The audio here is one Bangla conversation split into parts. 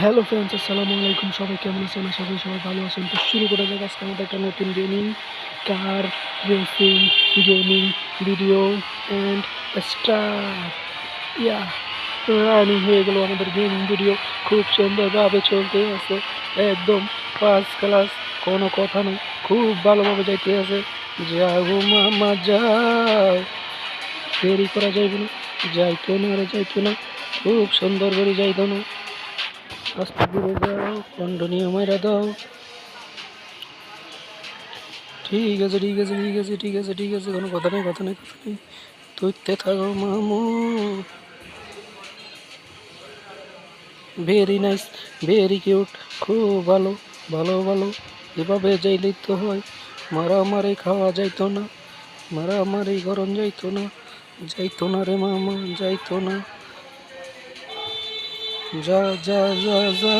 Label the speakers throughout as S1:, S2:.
S1: হ্যালো ফ্রেন্ডস আসসালামু আলাইকুম। সবাই কেমন আছেন? আশা করি সবাই ভালো আছেন। তো শুরু করা যাক আজকে আমাদের একটা নতুন gaming car racing gaming video and star yeah running হয়ে গেল আমাদের গেমিং ভিডিও খুব সুন্দরভাবে চলতে আছে। একদম ফার্স্ট ক্লাস কোনো কথা নেই। খুব ভালোভাবে যাইতে আছে। যাও মামা, যাও। দেরি করা যাইবে না। যাইতো না রে, যাইতো না। খুব সুন্দর করে যাইতো না আস্তে দূরে যাও কন্ডনীয় দাও ঠিক আছে ঠিক আছে ঠিক আছে ঠিক আছে ঠিক আছে কোনো কথা নেই কথা নেই কথা নেই তুইতে থাকো মামু ভেরি নাইস ভেরি কিউট খুব ভালো ভালো ভালো এভাবে যাইলেই তো হয় মারামারি খাওয়া যাইতো না মারামারি গরম যাইতো না যাইতো না রে মামা, যাইতো না। যা যা যা যা।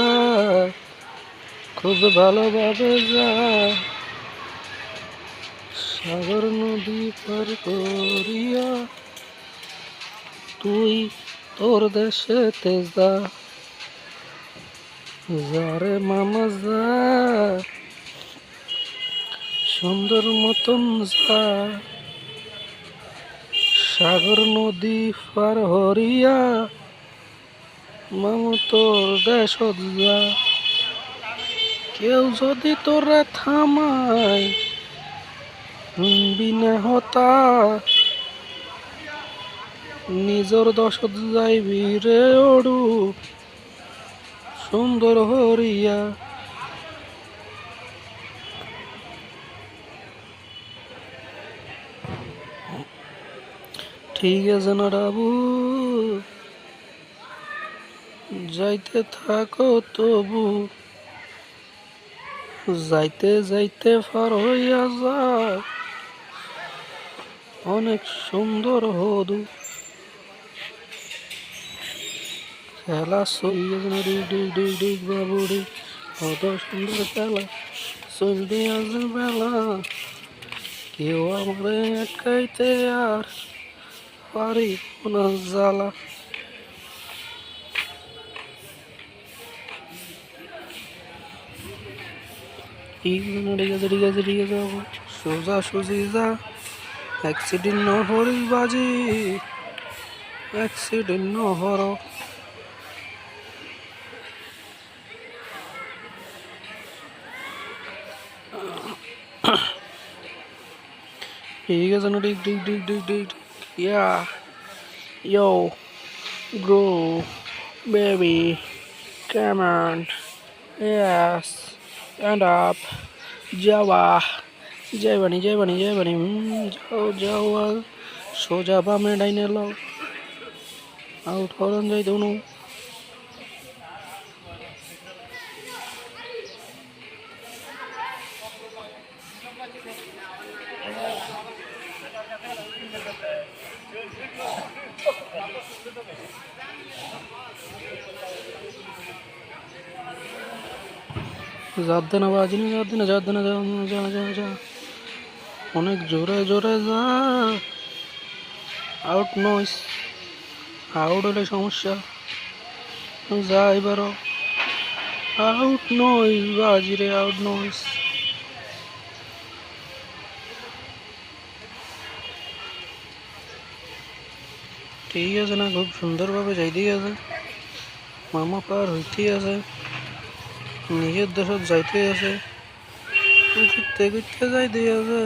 S1: খুব ভালোভাবে যা। সাগর নদী পার করিয়া তুই তোর দেশেতে যা যারে মামা, যা। সুন্দর মতন যা। সাগর নদী পার হরিয়া তোর দেশ যা কেউ যদি তোরা থামায় হতা নিজর দশত যাইবি রে ওড়ু সুন্দর হরিয়া। ঠিক আছে না যাইতে থাকো তবু, যাইতে যাইতে পার হইয়া যায় অনেক সুন্দর হদু। খেলা ডিগ কত সুন্দর খেলা চলতে আছে বেলা। কেউ আমার একাইতে আর পারি না জ্বালা। ঠিক আছে ঠিক আছে ঠিক আছে সোজা সুজি যা অ্যাক্সিডেন্ট ন হরিস বাজি অ্যাক্সিডেন্ট ন হর ঠিক আছে না dig dig dig dig yeah yo grow baby কেমন સ્ટેન્ડ અપ જવા જય બની જય બની જય બની જાઓ જાઓ સોજા ભામે ડાઈને લો આઉટ ફોરન જઈ દઉં দোনো যার দেনা বাজি না যার দেনা যার দেনা যা যা যা। যা অনেক জোরে জোরে যা। আউট নইস আউট হলে সমস্যা। যা এবারও আউট নইস বাজি রে আউট নইস ঠিক আছে না, খুব সুন্দরভাবে যাইতেই আছে। মামা পার হইতেই আছে। নিজের দেশত যাইতে আছে ঘুরতে ঘুরতে যাইতে আছে।